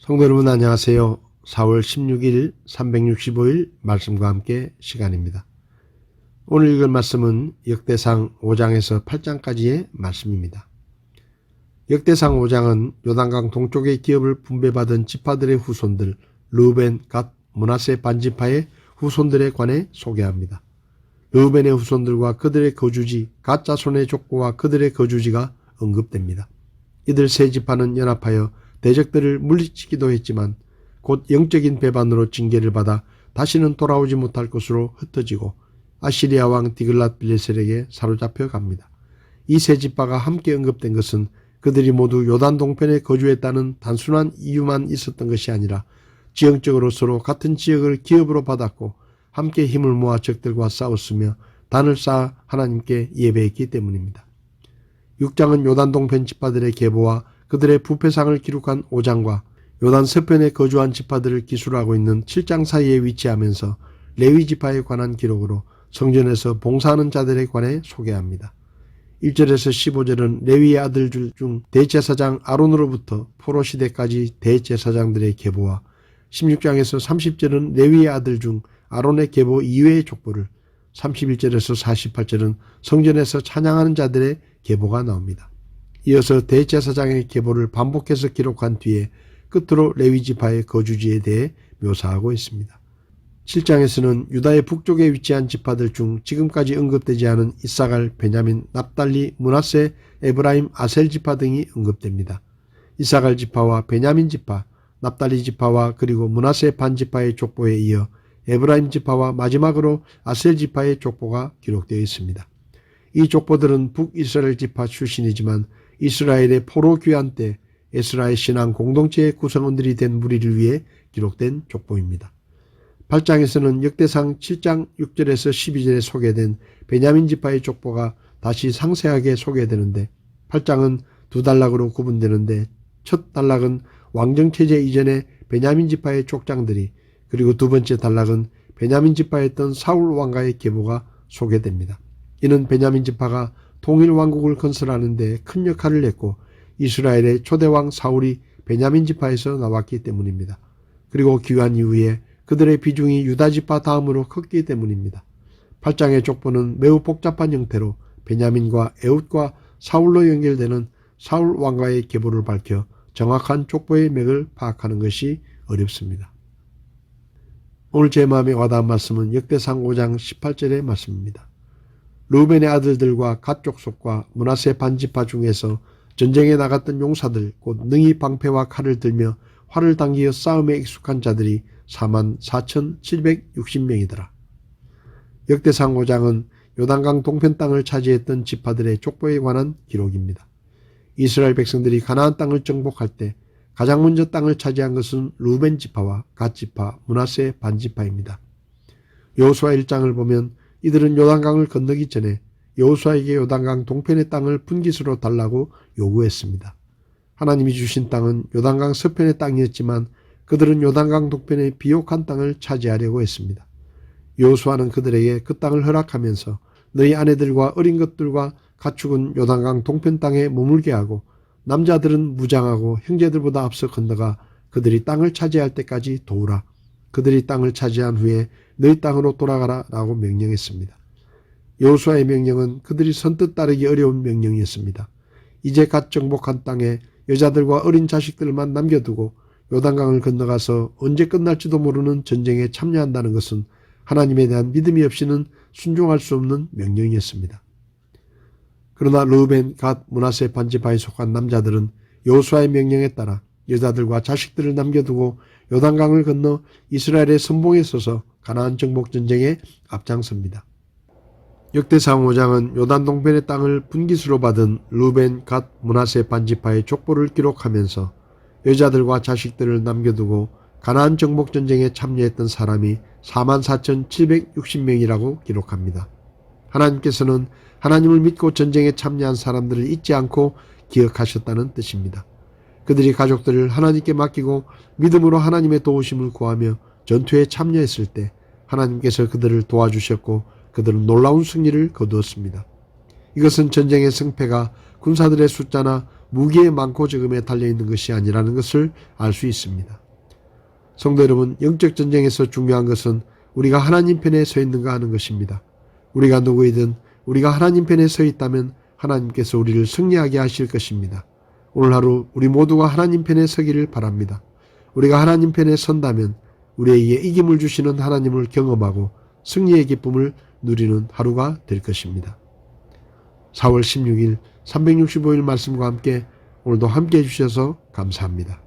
성도 여러분 안녕하세요. 4월 16일 365일 말씀과 함께 시간입니다. 오늘 읽을 말씀은 역대상 5장에서 8장까지의 말씀입니다. 역대상 5장은 요단강 동쪽의 기업을 분배받은 지파들의 후손들 르우벤, 갓, 문하세 반지파의 후손들에 관해 소개합니다. 르우벤의 후손들과 그들의 거주지, 갓 자손의 족보와 그들의 거주지가 언급됩니다. 이들 세 지파는 연합하여 대적들을 물리치기도 했지만 곧 영적인 배반으로 징계를 받아 다시는 돌아오지 못할 것으로 흩어지고 아시리아 왕 디글랏 빌레셀에게 사로잡혀 갑니다. 이 세 지파가 함께 언급된 것은 그들이 모두 요단 동편에 거주했다는 단순한 이유만 있었던 것이 아니라 지형적으로 서로 같은 지역을 기업으로 받았고 함께 힘을 모아 적들과 싸웠으며 단을 쌓아 하나님께 예배했기 때문입니다. 6장은 요단 동편 지파들의 계보와 그들의 부패상을 기록한 5장과 요단 서편에 거주한 지파들을 기술하고 있는 7장 사이에 위치하면서 레위 지파에 관한 기록으로 성전에서 봉사하는 자들에 관해 소개합니다. 1절에서 15절은 레위의 아들 중 대제사장 아론으로부터 포로 시대까지 대제사장들의 계보와 16장에서 30절은 레위의 아들 중 아론의 계보 이외의 족보를 31절에서 48절은 성전에서 찬양하는 자들의 계보가 나옵니다. 이어서 대제사장의 계보를 반복해서 기록한 뒤에 끝으로 레위 지파의 거주지에 대해 묘사하고 있습니다. 7장에서는 유다의 북쪽에 위치한 지파들 중 지금까지 언급되지 않은 이사갈, 베냐민, 납달리, 문하세, 에브라임, 아셀 지파 등이 언급됩니다. 이사갈 지파와 베냐민 지파, 납달리 지파와 그리고 문하세 반 지파의 족보에 이어 에브라임 지파와 마지막으로 아셀 지파의 족보가 기록되어 있습니다. 이 족보들은 북이스라엘 지파 출신이지만 이스라엘의 포로 귀환 때 에스라엘 신앙 공동체의 구성원들이 된 무리를 위해 기록된 족보입니다. 8장에서는 역대상 7장 6절에서 12절에 소개된 베냐민 지파의 족보가 다시 상세하게 소개되는데 8장은 두 단락으로 구분되는데 첫 단락은 왕정체제 이전의 베냐민 지파의 족장들이 그리고 두 번째 단락은 베냐민 지파였던 사울 왕가의 계보가 소개됩니다. 이는 베냐민 지파가 통일 왕국을 건설하는 데 큰 역할을 했고 이스라엘의 초대왕 사울이 베냐민 지파에서 나왔기 때문입니다. 그리고 귀환 이후에 그들의 비중이 유다 지파 다음으로 컸기 때문입니다. 8장의 족보는 매우 복잡한 형태로 베냐민과 에웃과 사울로 연결되는 사울 왕가의 계보를 밝혀 정확한 족보의 맥을 파악하는 것이 어렵습니다. 오늘 제 마음에 와닿은 말씀은 역대상 5장 18절의 말씀입니다. 루벤의 아들들과 갓 족속과 문하세 반지파 중에서 전쟁에 나갔던 용사들 곧 능히 방패와 칼을 들며 활을 당기어 싸움에 익숙한 자들이 4만 4,760명이더라. 역대상 5장은 요단강 동편 땅을 차지했던 지파들의 족보에 관한 기록입니다. 이스라엘 백성들이 가나안 땅을 정복할 때 가장 먼저 땅을 차지한 것은 루벤 지파와 갓 지파, 문하세 반 지파입니다. 여호수아 1장을 보면 이들은 요단강을 건너기 전에 여호수아에게 요단강 동편의 땅을 분깃으로 달라고 요구했습니다. 하나님이 주신 땅은 요단강 서편의 땅이었지만 그들은 요단강 동편의 비옥한 땅을 차지하려고 했습니다. 여호수아는 그들에게 그 땅을 허락하면서 너희 아내들과 어린 것들과 가축은 요단강 동편 땅에 머물게 하고 남자들은 무장하고 형제들보다 앞서 건너가 그들이 땅을 차지할 때까지 도우라. 그들이 땅을 차지한 후에 너희 땅으로 돌아가라 라고 명령했습니다. 여호수아의 명령은 그들이 선뜻 따르기 어려운 명령이었습니다. 이제 갓 정복한 땅에 여자들과 어린 자식들만 남겨두고 요단강을 건너가서 언제 끝날지도 모르는 전쟁에 참여한다는 것은 하나님에 대한 믿음이 없이는 순종할 수 없는 명령이었습니다. 그러나 르벤, 갓, 문하세 반지파에 속한 남자들은 여호수아의 명령에 따라 여자들과 자식들을 남겨두고 요단강을 건너 이스라엘의 선봉에 서서 가나안 정복 전쟁에 앞장섭니다. 역대상 5장은 요단 동편의 땅을 분깃으로 받은 루벤, 갓, 문하세 반지파의 족보를 기록하면서 여자들과 자식들을 남겨두고 가나안 정복 전쟁에 참여했던 사람이 44,760명이라고 기록합니다. 하나님께서는 하나님을 믿고 전쟁에 참여한 사람들을 잊지 않고 기억하셨다는 뜻입니다. 그들이 가족들을 하나님께 맡기고 믿음으로 하나님의 도우심을 구하며 전투에 참여했을 때 하나님께서 그들을 도와주셨고 그들은 놀라운 승리를 거두었습니다. 이것은 전쟁의 승패가 군사들의 숫자나 무기의 많고 적음에 달려있는 것이 아니라는 것을 알 수 있습니다. 성도 여러분, 영적 전쟁에서 중요한 것은 우리가 하나님 편에 서 있는가 하는 것입니다. 우리가 누구이든 우리가 하나님 편에 서 있다면 하나님께서 우리를 승리하게 하실 것입니다. 오늘 하루 우리 모두가 하나님 편에 서기를 바랍니다. 우리가 하나님 편에 선다면 우리에게 이김을 주시는 하나님을 경험하고 승리의 기쁨을 누리는 하루가 될 것입니다. 4월 16일 365일 말씀과 함께 오늘도 함께 해주셔서 감사합니다.